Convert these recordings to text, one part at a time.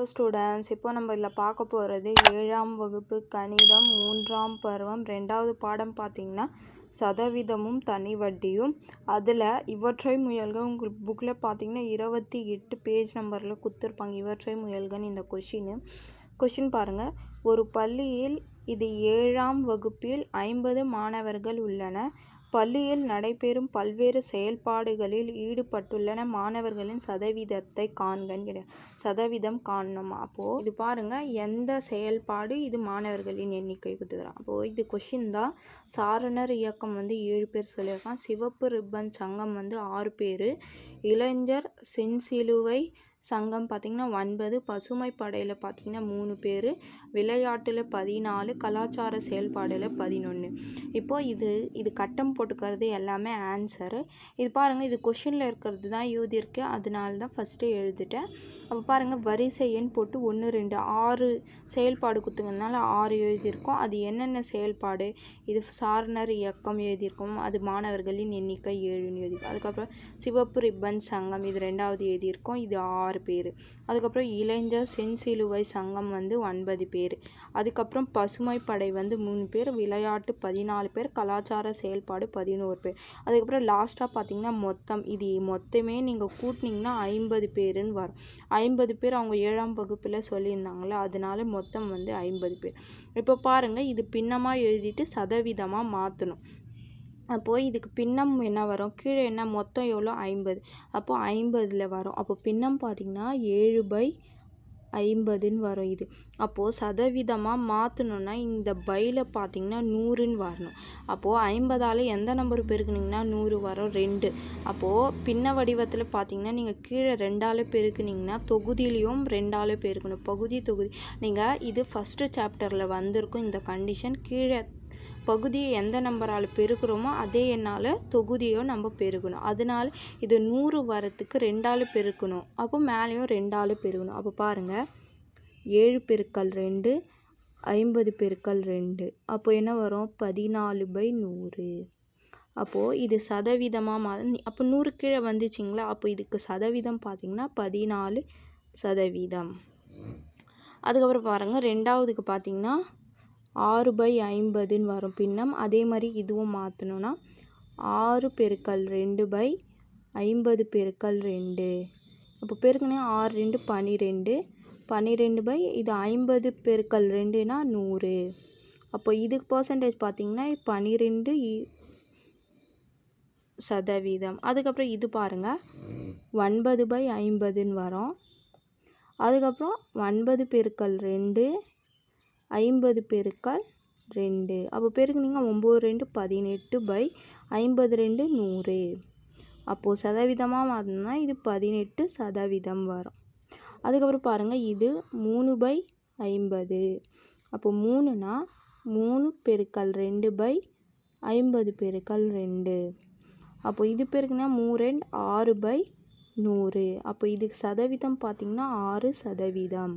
Hello students இப்போ நம்ம இதில் பார்க்க போகிறது ஏழாம் வகுப்பு கணிதம் மூன்றாம் பருவம் ரெண்டாவது பாடம் பார்த்தீங்கன்னா சதவீதமும் தனி வட்டியும். அதில் இவற்றை முயல்கள் உங்களுக்கு புக்கில் பார்த்திங்கன்னா இருபத்தி எட்டு பேஜ் நம்பரில் கொடுத்துருப்பாங்க இவற்றை முயல்கன்னு இந்த கொஷின் கொஷின் பாருங்கள் ஒரு பள்ளியில் இது ஏழாம் வகுப்பில் ஐம்பது மாணவர்கள் உள்ளன. பள்ளியில் நடைபெறும் பல்வேறு செயல்பாடுகளில் ஈடுபட்டுள்ளன. மாணவர்களின் சதவீதத்தை காண்கன்னு கிடையாது சதவீதம் காணணும். அப்போது இது பாருங்கள் எந்த செயல்பாடு இது மாணவர்களின் எண்ணிக்கை கொடுத்துக்கிறான் அப்போது இது கொஷின் தான். சாரணர் இயக்கம் வந்து ஏழு பேர் சொல்லியிருக்கான் சிவப்பு ரிப்பன் சங்கம் வந்து ஆறு பேர். இளைஞர் செஞ்சிலுவை சங்கம் பார்த்திங்கன்னா ஒன்பது பசுமை படையில் பார்த்திங்கன்னா மூணு பேர் விளையாட்டில் பதினாலு கலாச்சார செயல்பாடில் பதினொன்று இப்போது இது இது கட்டம் போட்டுக்கிறது எல்லாமே ஆன்சரு இது பாருங்கள் இது கொஷினில் இருக்கிறது தான் எழுதியிருக்கு அதனால தான் ஃபஸ்ட்டு எழுதிட்டேன். அப்போ பாருங்கள் வரிசை எண் போட்டு ஒன்று ரெண்டு ஆறு செயல்பாடு கொடுத்துங்கனால ஆறு எழுதியிருக்கோம். அது என்னென்ன செயல்பாடு? இது சாரணர் இயக்கம் எழுதியிருக்கோம். அது மாணவர்களின் எண்ணிக்கை ஏழுன்னு எழுதியிருக்கோம். அதுக்கப்புறம் சிவப்பு ரிப்பன் சங்கம் இது ரெண்டாவது எழுதியிருக்கோம். இது ஆறு. ஆறு பேர். அதுக்கப்புறம் இளைஞர் செஞ்சிலுவை சங்கம் வந்து ஒன்பது பேர். அதுக்கப்புறம் பசுமை படை வந்து மூணு பேர் விளையாட்டு பதினாலு பேர் கலாச்சார செயல்பாடு பதினோரு பேர். அதுக்கப்புறம் லாஸ்ட்டாக பார்த்தீங்கன்னா மொத்தம் இது மொத்தமே நீங்கள் கூட்டினீங்கன்னா ஐம்பது பேருன்னு வரும். ஐம்பது பேர் அவங்க ஏழாம் வகுப்பில் சொல்லியிருந்தாங்களே அதனால மொத்தம் வந்து ஐம்பது பேர். இப்போ பாருங்கள் இது பின்னமாக எழுதிட்டு சதவீதமாக மாற்றணும் அப்போது இதுக்கு பின்னம் என்ன வரும்? கீழே என்ன? மொத்தம் எவ்வளோ? ஐம்பது. அப்போது ஐம்பதில் வரும். அப்போ பின்னம் பார்த்திங்கன்னா ஏழு பை ஐம்பதுன்னு வரும் இது. அப்போது சதவீதமாக மாற்றணுன்னா இந்த பையில் பார்த்தீங்கன்னா நூறுன்னு வரணும். அப்போது ஐம்பதால் எந்த நம்பர் பெருக்குனிங்கன்னா நூறு வரும் ரெண்டு. அப்போது பின்ன வடிவத்தில் பார்த்தீங்கன்னா நீங்கள் கீழே ரெண்டால் பெருக்குனிங்கன்னா தொகுதியிலையும் ரெண்டால் பெருக்கணும். பகுதி தொகுதி. நீங்கள் இது ஃபஸ்ட்டு சாப்டரில் வந்திருக்கும் இந்த கண்டிஷன் கீழே பகுதியை எந்த நம்பரால் பெருக்கிறோமோ அதே எண்ணால் தொகுதியோ நம்ம பெருக்கணும் அதனால் இது நூறு வரத்துக்கு ரெண்டால் பெருக்கணும். அப்போ மேலேயும் ரெண்டால் பெருக்கணும் அப்போ பாருங்கள் ஏழு பெருக்கல் ரெண்டு ஐம்பது பெருக்கல் ரெண்டு. அப்போ என்ன வரும்? பதினாலு பை நூறு. அப்போது இது சதவீதமாக மா அப்போ நூறு கீழே வந்துச்சிங்களா? அப்போ இதுக்கு சதவீதம் பார்த்திங்கன்னா பதினாலு சதவீதம். அதுக்கப்புறம் பாருங்கள் ரெண்டாவதுக்கு பார்த்திங்கன்னா ஆறு பை ஐம்பதுன்னு வரும். பின்னம் அதே மாதிரி இதுவும் மாற்றணுன்னா ஆறு பெருக்கல் ரெண்டு பை ஐம்பது பெருக்கல் ரெண்டு. அப்போ பெருக்குனே ஆறு ரெண்டு பன்னிரெண்டு பன்னிரெண்டு பை இது ஐம்பது பெருக்கல் ரெண்டுனா நூறு. அப்போ இதுக்கு பர்சன்டேஜ் பார்த்திங்கன்னா பன்னிரெண்டு சதவீதம். அதுக்கப்புறம் இது பாருங்கள் ஒன்பது பை ஐம்பதுன்னு வரும். அதுக்கப்புறம் ஒன்பது பெருக்கல் ரெண்டு ஐம்பது பெருக்கால் ரெண்டு. அப்போ பெருக்குனிங்க ஒம்பது ரெண்டு பதினெட்டு பை ஐம்பது ரெண்டு நூறு. அப்போது சதவீதமாக மாறினா இது பதினெட்டு சதவீதம் வரும். அதுக்கப்புறம் பாருங்கள் இது மூணு பை ஐம்பது. அப்போ மூணுனா மூணு பெருக்கல் ரெண்டு பை ஐம்பது பெருக்கல் ரெண்டு. அப்போ இது பெருக்குனா மூணு ரெண்டு ஆறு பை நூறு. அப்போ இதுக்கு சதவீதம் பார்த்திங்கன்னா ஆறு சதவீதம்.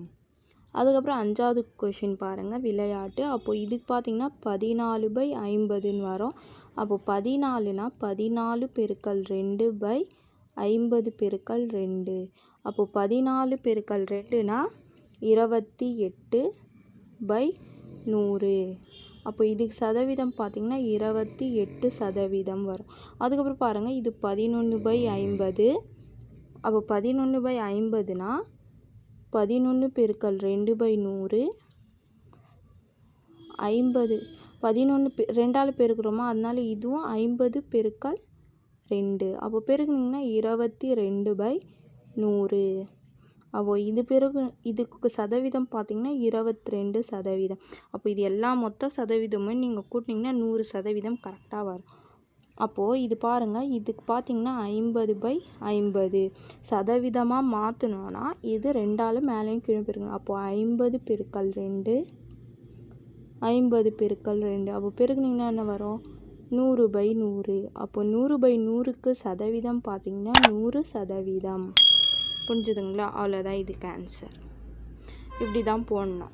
அதுக்கப்புறம் அஞ்சாவது கொஷின் பாருங்கள் விளையாட்டு. அப்போது இதுக்கு பார்த்திங்கன்னா பதினாலு பை ஐம்பதுன்னு வரும். அப்போது பதினாலுனா பதினாலு பெருக்கல் ரெண்டு பை ஐம்பது பெருக்கல் ரெண்டு. அப்போது பதினாலு பெருக்கல் ரெண்டுனா இருபத்தி எட்டு பை நூறு. அப்போ இதுக்கு சதவீதம் பார்த்திங்கன்னா இருபத்தி எட்டு சதவீதம் வரும். அதுக்கப்புறம் பாருங்கள் இது பதினொன்று பை ஐம்பது. அப்போ பதினொன்று பை ஐம்பதுனா பதினொன்று பெருக்கல் ரெண்டு பை நூறு. ஐம்பது. பதினொன்று பெ ரெண்டால் பெருக்கிறோமா? அதனால இதுவும் ஐம்பது பெருக்கல் ரெண்டு. அப்போ பெருக்குனிங்கன்னா இருபத்தி ரெண்டு பை நூறு. அப்போ இது பிறகு இதுக்கு சதவீதம் பார்த்திங்கன்னா இருபத்தி ரெண்டு சதவீதம். அப்போ இது எல்லா மொத்த சதவீதமும் நீங்கள் கூட்டினீங்கன்னா நூறு சதவீதம் கரெக்டாக வரும். அப்போது இது பாருங்கள் இதுக்கு பார்த்திங்கன்னா ஐம்பது பை ஐம்பது சதவீதமாக மாற்றணுன்னா இது ரெண்டாலும் மேலேயும் கீழே பெருக்கணும் அப்போது ஐம்பது பெருக்கல் ரெண்டு ஐம்பது பெருக்கல் ரெண்டு. அப்போ பெருக்குனிங்கன்னா என்ன வரும்? நூறு பை நூறு. அப்போ நூறு பை நூறுக்கு சதவீதம் பார்த்திங்கன்னா நூறு சதவீதம். புரிஞ்சுதுங்களா? அவ்வளோதான் இதுக்கு ஆன்சர் இப்படி தான் போடணும்.